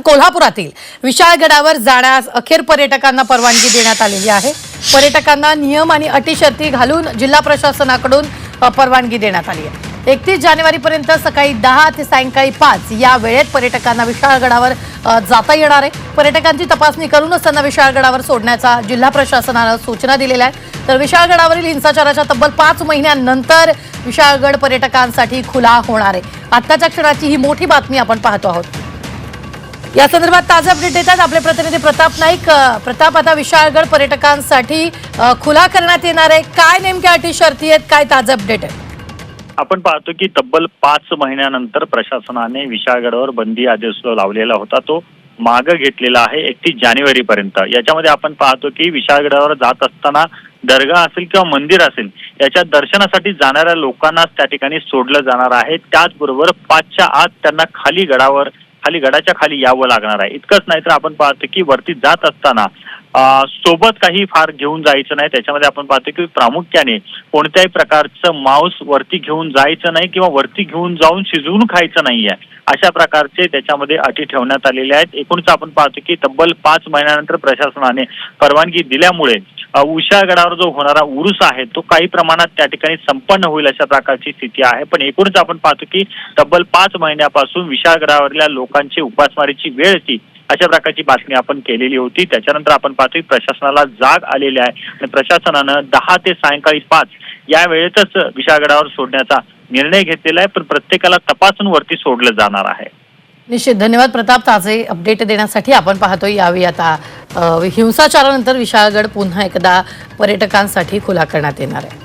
कारण कोल्हापुरातील विशाळगडावर जाण्यास अखेर पर्यटकांना परवानगी देण्यात आलेली आहे. पर्यटकांना नियम आणि अटी शर्ती घालून जिल्हा प्रशासनाकडून परवानगी देण्यात आली आहे. एकतीस जानेवारीपर्यंत सकाळी दहा ते सायंकाळी पाच या वेळेत पर्यटकांना विशाळगडावर जाता येणार आहे. पर्यटकांची तपासणी करूनच त्यांना विशाळगडावर सोडण्याचा जिल्हा प्रशासनानं सूचना दिलेल्या आहे तर विशाळगडावरील हिंसाचाराच्या तब्बल पाच महिन्यानंतर विशाळगड पर्यटकांसाठी खुला होणार आहे. आत्ताच्या क्षणाची ही मोठी बातमी आपण पाहतो आहोत. या संदर्भात ताजे अपडेट देतात. आपले प्रतिनिधी प्रताप नाईक प्रताप आता विशाळगड पर्यटकांसाठी खुला करण्यात येणार आहे. काय नेमक्या अटी शर्ती आहेत? काय ताजे अपडेट आहे आपण पाहतो की तब्बल पाच महिन्यानंतर प्रशासनाने विशाळगडावर बंदी आदेश लावलेला होता. तो मागं घेतलेला आहे एकतीस जानेवारी पर्यंत याच्यामध्ये आपण पाहतो की विशाळगडावर जात असताना दर्गा असेल किंवा मंदिर असेल याच्या दर्शनासाठी जाणाऱ्या लोकांना त्या ठिकाणी सोडलं जाणार आहे. त्याचबरोबर पाचच्या आत त्यांना खाली गडावर खाली गडाच्या खाली यावं लागणार आहे. इतकंच नाही तर आपण पाहतो की वरती जात असताना सोबत काही फार घेऊन जायचं नाही. त्याच्यामध्ये आपण पाहतो की प्रामुख्याने कोणत्याही प्रकारचं मांस वरती घेऊन जायचं नाही किंवा वरती घेऊन जाऊन शिजवून खायचं नाहीये अशा प्रकारचे त्याच्यामध्ये अटी ठेवण्यात आलेल्या आहेत. एकूणच आपण पाहतो की तब्बल पाच महिन्यानंतर प्रशासनाने परवानगी दिल्यामुळे उषा गडावर जो होणारा उरुस आहे तो काही प्रमाणात त्या ठिकाणी संपन्न होईल अशा प्रकारची स्थिती आहे. पण एकूणच आपण पाहतो की तब्बल पाच महिन्यापासून विशाळगडावरल्या लोकांची उपासमारीची वेळ ती अशा प्रकारची बातमी आपण केलेली होती. त्याच्यानंतर आपण पाहतो की प्रशासनाला जाग आलेली आहे आणि प्रशासनानं दहा ते सायंकाळी पाच या वेळेतच विशाळगडावर सोडण्याचा निर्णय घेतलेला आहे. पण प्रत्येकाला तपासून वरती सोडलं जाणार आहे. निश्चित. धन्यवाद प्रताप ताजे. अपडेट देण्यासाठी आपण पाहतोय यावेळी आता हिंसाचारानंतर विशाळगड पुन्हा एकदा पर्यटकांसाठी खुला करण्यात येणार आहे.